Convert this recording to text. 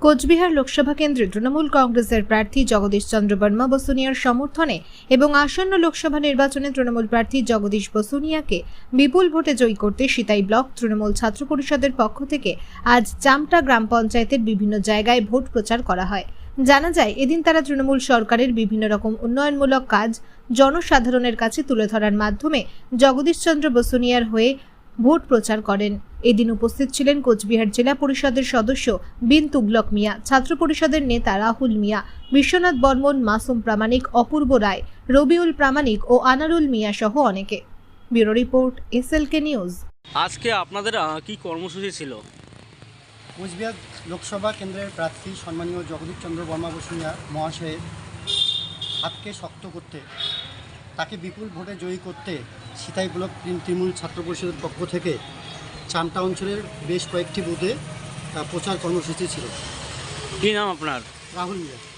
কোচবিহার লোকসভা কেন্দ্রে তৃণমূল কংগ্রেসের প্রার্থী জগদীশ চন্দ্র বর্মা বসুনিয়ার সমর্থনে এবং আসন্ন লোকসভা নির্বাচনে তৃণমূল প্রার্থী জগদীশ বসুনিয়াকে বিপুল ভোটে জয়ী করতে সিতাই ব্লক তৃণমূল ছাত্র পরিষদের পক্ষ থেকে আজ চামটা গ্রাম পঞ্চায়েতের বিভিন্ন জায়গায় ভোট প্রচার করা হয়। জানা যায়, এদিন তারা তৃণমূল সরকারের বিভিন্ন রকম উন্নয়নমূলক কাজ জনসাধারণের কাছে তুলে ধরার মাধ্যমে জগদীশচন্দ্র বসুনিয়ার হয়ে ভোট প্রচার করেন। এদিন উপস্থিত ছিলেন কোচবিহার জেলা পরিষদের সদস্য বিন তুগলক মিয়া ছাত্র পরিষদের নেতা রাহুল মিয়া বিশ্বনাথ বর্মন মাসুম প্রামাণিক অপূর্ব রায় রবিউল প্রামাণিক ও আনারুল মিয়া সহ অনেকে। Bureau report SLK news. আজকে আপনাদের কি কর্মসূচি ছিল? কোচবিহার লোকসভা কেন্দ্রের প্রার্থী সম্মানীয় জগদীশ চন্দ্র বর্মা বসুনিয়া মহাশয়ের হাতকে শক্ত করতে তাকে বিপুল ভোটে জয়ী করতে সিতাই ব্লক তৃণ- তৃণমূল ছাত্র পরিষদের পক্ষ থেকে চামটা অঞ্চলের বেশ কয়েকটি বুথে প্রচার কর্মসূচি ছিল। কী নাম আপনার? রাহুল মিয়া।